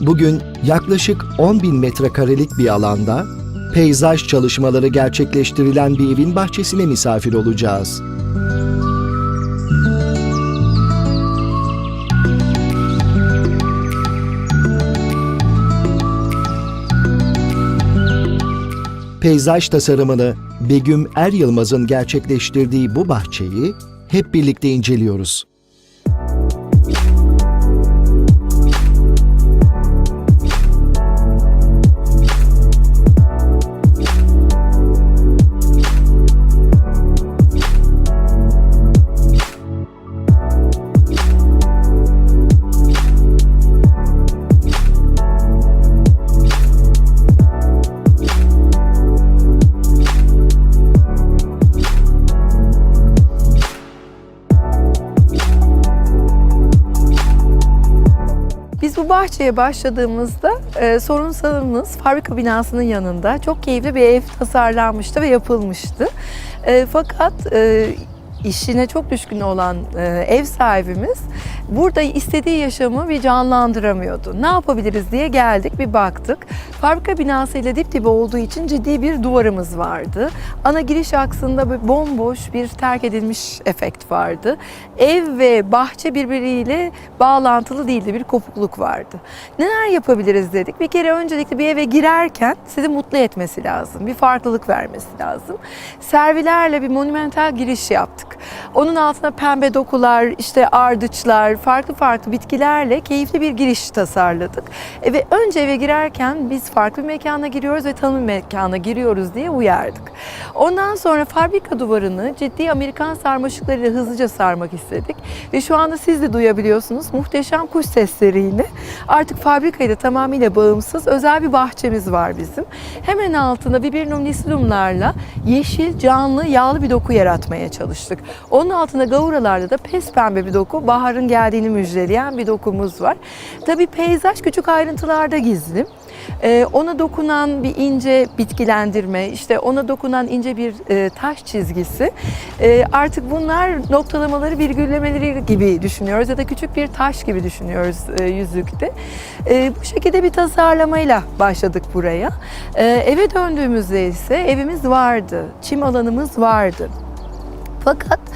Bugün yaklaşık 10 bin metrekarelik bir alanda peyzaj çalışmaları gerçekleştirilen bir evin bahçesine misafir olacağız. Peyzaj tasarımını Begüm Er Yılmaz'ın gerçekleştirdiği bu bahçeyi hep birlikte inceliyoruz. Bahçeye başladığımızda e, sorunsalımız fabrika binasının yanında çok keyifli bir ev tasarlanmıştı ve yapılmıştı. E, fakat e, işine çok düşkün olan e, ev sahibimiz burada istediği yaşamı bir canlandıramıyordu. Ne yapabiliriz diye geldik bir baktık. Fabrika binasıyla dip dibe olduğu için ciddi bir duvarımız vardı. Ana giriş aksında böyle bomboş bir terk edilmiş efekt vardı. Ev ve bahçe birbiriyle bağlantılı değildi. Bir kopukluk vardı. Neler yapabiliriz dedik. Bir kere öncelikle bir eve girerken sizi mutlu etmesi lazım. Bir farklılık vermesi lazım. Servilerle bir monumental giriş yaptık. Onun altına pembe dokular, işte ardıçlar, farklı farklı bitkilerle keyifli bir giriş tasarladık. E ve önce eve girerken biz farklı bir mekana giriyoruz ve tanım mekana giriyoruz diye uyardık. Ondan sonra fabrika duvarını ciddi Amerikan sarmaşıklarıyla hızlıca sarmak istedik. Ve şu anda siz de duyabiliyorsunuz muhteşem kuş sesleriyle. Artık fabrikayı da tamamıyla bağımsız özel bir bahçemiz var bizim. Hemen altında viburnum nislumlarla yeşil, canlı, yağlı bir doku yaratmaya çalıştık. Onun altında gavuralarda da pes pembe bir doku, baharın geldiğini müjdeleyen bir dokumuz var. Tabii peyzaj küçük ayrıntılarda gizli. Ee, ona dokunan bir ince bitkilendirme, işte ona dokunan ince bir e, taş çizgisi. Ee, artık bunlar noktalamaları, virgüllemeleri gibi düşünüyoruz ya da küçük bir taş gibi düşünüyoruz e, yüzükte. Ee, bu şekilde bir tasarlamayla başladık buraya. Ee, eve döndüğümüzde ise evimiz vardı, çim alanımız vardı. Fakat e,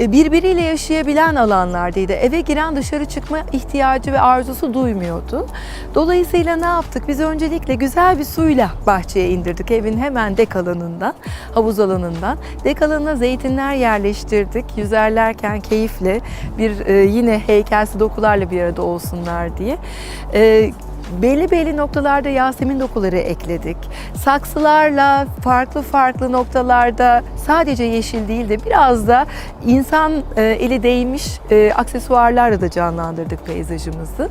birbiriyle yaşayabilen alanlardaydı. Eve giren dışarı çıkma ihtiyacı ve arzusu duymuyordu. Dolayısıyla ne yaptık? Biz öncelikle güzel bir suyla bahçeye indirdik. Evin hemen dek alanından, havuz alanından. Dek alanına zeytinler yerleştirdik. Yüzerlerken keyifle bir e, yine heykelsi dokularla bir arada olsunlar diye. Belli belli noktalarda Yasemin dokuları ekledik. Saksılarla farklı farklı noktalarda sadece yeşil değil de biraz da insan e, eli değmiş e, aksesuarlarla da canlandırdık peyzajımızı.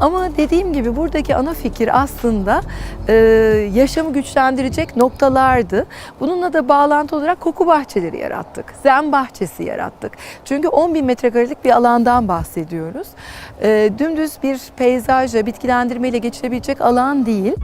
Ama dediğim gibi buradaki ana fikir aslında e, yaşamı güçlendirecek noktalardı. Bununla da bağlantı olarak koku bahçeleri yarattık. Zen bahçesi yarattık. Çünkü 10 bin metrekarelik bir alandan bahsediyoruz. Dümdüz bir peyzajla, bitkilendirmeyle geçilebilecek alan değil.